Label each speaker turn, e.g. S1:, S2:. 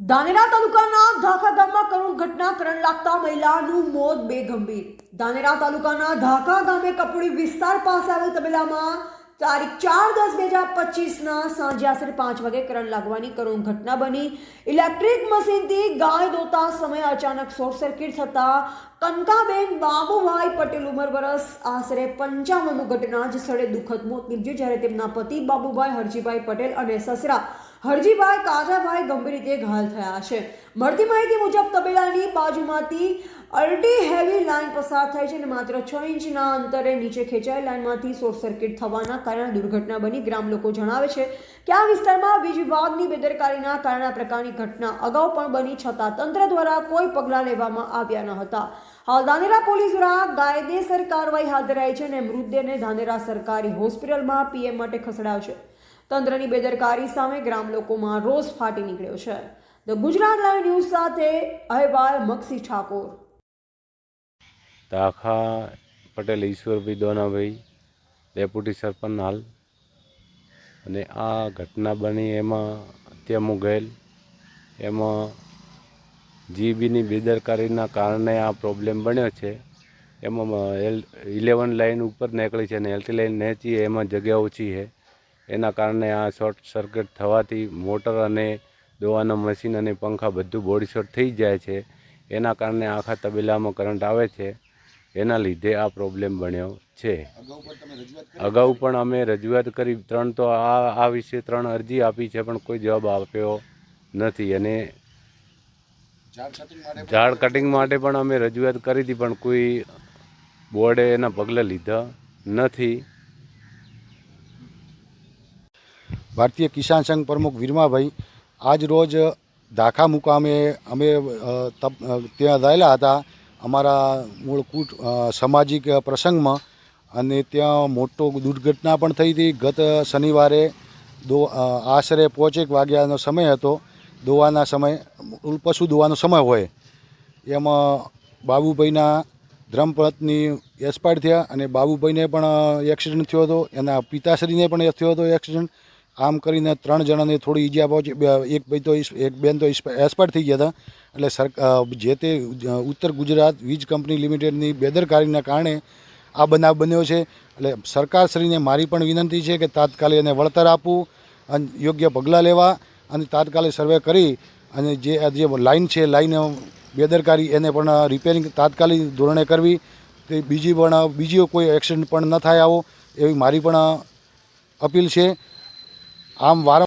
S1: ધાનેરા તાલુકાના ધાખા ગામમાં કરુણ ઘટના ત્રણ લાગતા મહિલાનું મોત બે ગંભીર ધાનેરા તાલુકાના ધાખા ગામે કપડી વિસ્તાર પાસે આવેલ તબેલામાં તારીખ ચાર દસ બે હજાર પચીસના સાંજે આશરે પાંચ વાગે કરંટ લાગવાની કરુણ ઘટના બની. ઇલેક્ટ્રિક મશીનથી ગાય દોતા સમયે અચાનક શોર્ટ સર્કિટ થતા કનકાબેન બાબુભાઈ પટેલ ઉંમર વરસ, આશરે પંચાવનનું ઘટના જ સ્થળે દુઃખદ મોત નીપજ્યું જ્યારે તેમના પતિ બાબુભાઈ હરજીભાઈ પટેલ અને સસરા હરજીભાઈ કાજાભાઈ ગંભીર રીતે ઘાયલ થયા છે. મળતી માહિતી મુજબ તબેલાની બાજુમાંથી અલ્ટી હેવી લાઇન પસાર થાય છે અને માત્ર છ ઇંચના અંતરે નીચે ખેંચાયેલ લાઇનમાંથી શોર્ટ સર્કિટ થવાના કારણે દુર્ઘટના બની. ગ્રામ લોકો જણાવે છે કે આ વિસ્તારમાં વીજ વિભાગની બેદરકારીના કારણે પ્રકારની ઘટના અગાઉ પણ બની, છતાં તંત્ર દ્વારા કોઈ પગલાં લેવામાં આવ્યા ન હતા. હાલ ધાનેરા પોલીસ દ્વારા કાયદેસર કાર્યવાહી હાથ ધરાઈ છે અને મૃતદેહને ધાનેરા સરકારી હોસ્પિટલમાં પીએમ માટે ખસેડાયો છે. તંત્રની બેદરકારી સામે ગ્રામ લોકોમાં રોષ ફાટી નીકળ્યો છે. ધ ગુજરાત લાઈવ ન્યૂઝ સાથે અહેવાલ મક્ષી ઠાકોર.
S2: દાખા પટેલ ઈશ્વરભાઈ દોનાભાઈ, ડેપ્યુટી સરપંચ હાલ. અને આ ઘટના બની એમાં ત્યાં હું ગયેલ. એમાં જીબીની બેદરકારીના કારણે આ પ્રોબ્લેમ બન્યો છે. એમાં એલ ઇલેવન લાઇન ઉપર નીકળી છે અને એલટી લાઇન નેચી એમાં જગ્યા ઓછી છે. એના કારણે આ શોર્ટ સર્કિટ થવાથી મોટર અને દોવાના મશીન અને પંખા બધું બોડી શોર્ટ થઈ જાય છે. એના કારણે આખા તબેલામાં કરંટ આવે છે. એના લીધે આ પ્રોબ્લેમ બન્યો છે. અગાઉ પણ અમે રજૂઆત કરી, ત્રણ તો આ આ વિશે ત્રણ અરજી આપી છે પણ કોઈ જવાબ આપ્યો નથી. અને ઝાડ કટિંગ માટે પણ અમે રજૂઆત કરી હતી પણ કોઈ બોર્ડે એના પગલે લીધા નથી.
S3: ભારતીય કિસાન સંઘ પ્રમુખ વીરમાભાઈ આજ રોજ ધાખા મુકામે અમે ત્યાં રહેલા હતા. અમારા મૂળ કૂટ સામાજિક પ્રસંગમાં અને ત્યાં મોટો દુર્ઘટના પણ થઈ હતી. ગત શનિવારે દો આશરે પોચેક વાગ્યાનો સમય હતો. દોવાના સમય, પશુ દોવાનો સમય હોય. એમાં બાબુભાઈના ધર્મપત્ની એક્સપાયર થયા અને બાબુભાઈને પણ એક્સિડન્ટ થયો હતો. એના પિતાશ્રીને પણ થયો હતો એક્સિડન્ટ આમ કરીને ત્રણ જણાને થોડી ઈજા પહોંચી એક ભાઈ તો એક બેન તો એક્સપાયર થઈ ગયા હતા. એટલે સરકાર જે તે ઉત્તર ગુજરાત વીજ કંપની લિમિટેડની બેદરકારીના કારણે આ બનાવ બન્યો છે. એટલે સરકારશ્રીને મારી પણ વિનંતી છે કે તાત્કાલિક એને વળતર આપવું અને યોગ્ય પગલાં લેવા. અને તાત્કાલિક સર્વે કરી અને જે જે લાઈન છે, લાઈન બેદરકારી એને પણ રિપેરિંગ તાત્કાલિક ધોરણે કરવી. તે બીજી પણ બીજી કોઈ એક્સિડન્ટ પણ ન થાય આવો એવી મારી પણ અપીલ છે. આમ વારંવાર